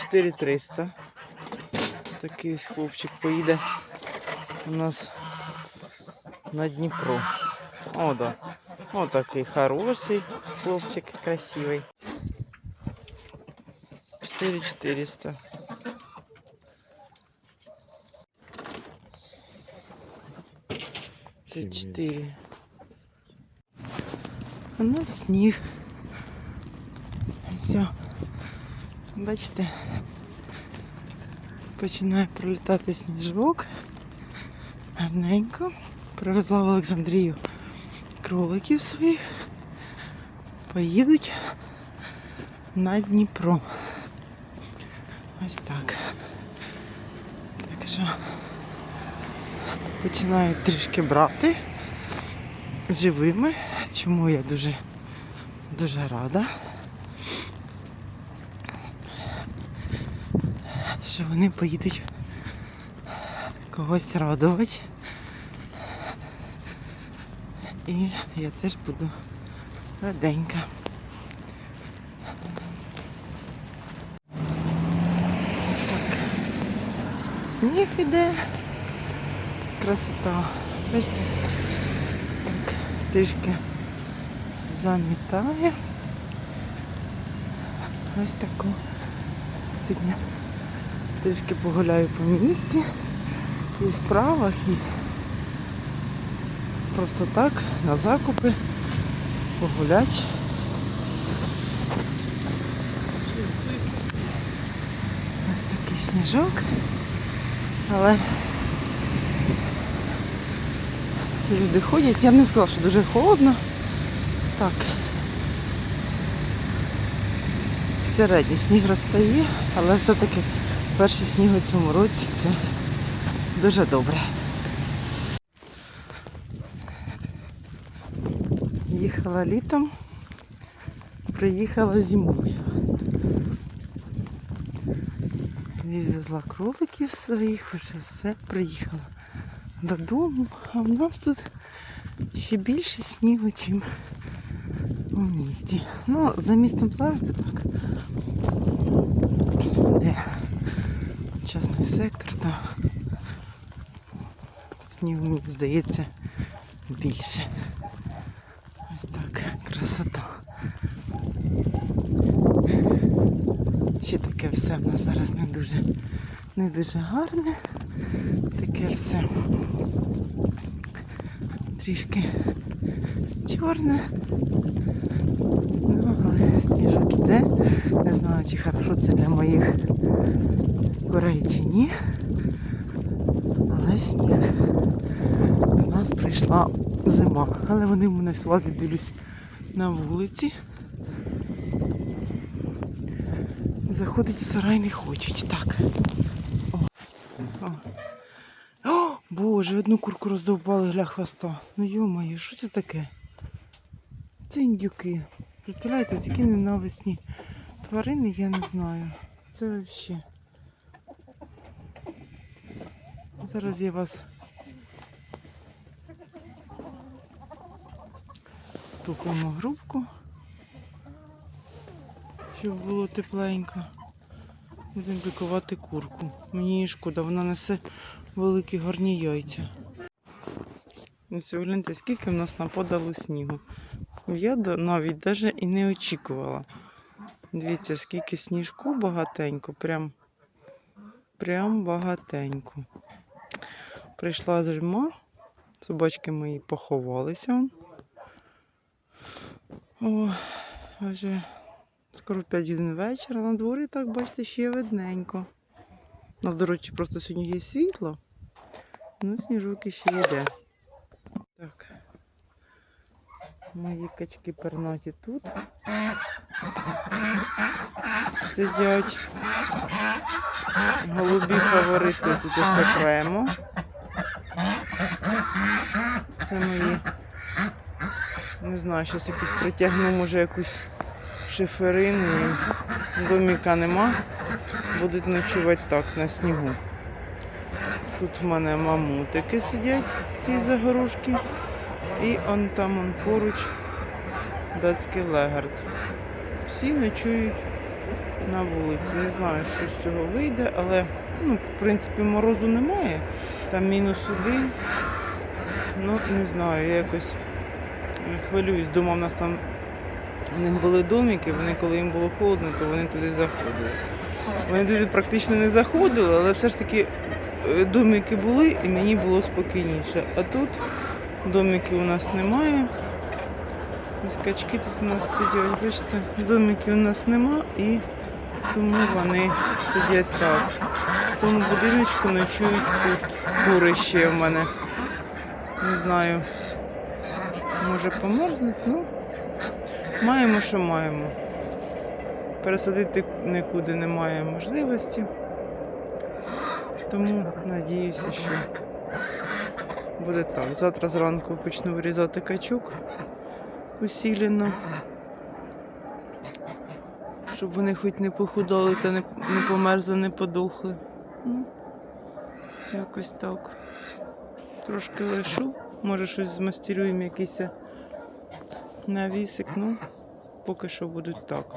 4300. Такий ось хлопчик поїде у нас на Дніпро. О, да. О, такий хороший хлопчик, красивий. 4400. Це 4. У нас сніг. Все. Бачите, починає пролітати сніжок. Гарненько. Привезла в Олександрію кроликів своїх. Поїдуть на Дніпро. Ось так. Так що починають трішки брати живими, чому я дуже, дуже рада. Що вони поїдуть когось радувати. І я теж буду раденька. Сніг іде. Красота. Бачите? Так, трішки замітає. Ось таку. Сьогодні трішки погуляю по місті. І в справах, і просто так, на закупи, погулять. Ось такий сніжок. Але люди ходять. Я не сказала, що дуже холодно. Так. Середній сніг розтає, але все-таки перший сніг у цьому році це дуже добре. Їхала літом, приїхала зимою. Відвезла кроликів своїх, вже все, приїхала додому, а в нас тут ще більше снігу, ніж у місті. Ну, за містом завжди так. Сектор, то снігу, мені здається, більше. Ось так, красота. Ще таке все в нас зараз не дуже, не дуже гарне. Таке все трішки чорне. Ну, але сніжок іде. Не знаю, чи хорошо це для моїх чи ні. Але сніг. До нас прийшла зима. Але вони в мене слазять, дивлюсь, на вулиці. Заходить в сарай не хочуть. Так. О. О. О, Боже, одну курку роздовбали гля хвоста. Ну йо-моє, що це таке? Це індюки. Представляєте, такі ненависні тварини, я не знаю. Це взагалі. Зараз я вас тупимо грубку, щоб було тепленько. Будемо лікувати курку. Мені її шкода, вона несе великі гарні яйця. Ось гляньте, скільки в нас нападало снігу. Я навіть навіть і не очікувала. Дивіться, скільки сніжку багатенько, прям, прям багатенько. Прийшла зима, собачки мої поховалися. О, вже скоро 5 годин вечора. На дворі так, бачите, ще видненько. У нас, до речі, просто сьогодні є світло. Ну, сніжок ще йде. Так. Мої качки пернаті тут. Сидять. Голубі фаворити тут ось окремо. Це мої. Не знаю, щось якийсь притягну, може якусь шиферину. Доміка нема. Будуть ночувати так на снігу. Тут в мене мамутики сидять, ці загорушки. І он там он поруч датський легард. Всі ночують на вулиці. Не знаю, що з цього вийде, але ну, в принципі морозу немає. Там мінус один. Ну, не знаю, я якось хвилююсь. Думав, у нас там у них були домики, вони коли їм було холодно, то вони туди заходили. Вони туди практично не заходили, але все ж таки е, домики були і мені було спокійніше. А тут домиків у нас немає. Ось качки тут у нас сидять. Бачите, домиків у нас нема і тому вони сидять так. Тому будиночку ночують кур... кури ще в мене. Не знаю. Може померзнуть, ну маємо, що маємо. Пересадити нікуди немає можливості. Тому надіюся, що буде так. Завтра зранку почну вирізати качок усілено. Щоб вони хоч не похудали та не, померзли, не подохли. Ну, якось так. Трошки лишу. Може щось змастерюємо якийсь навісик. Ну, поки що будуть так.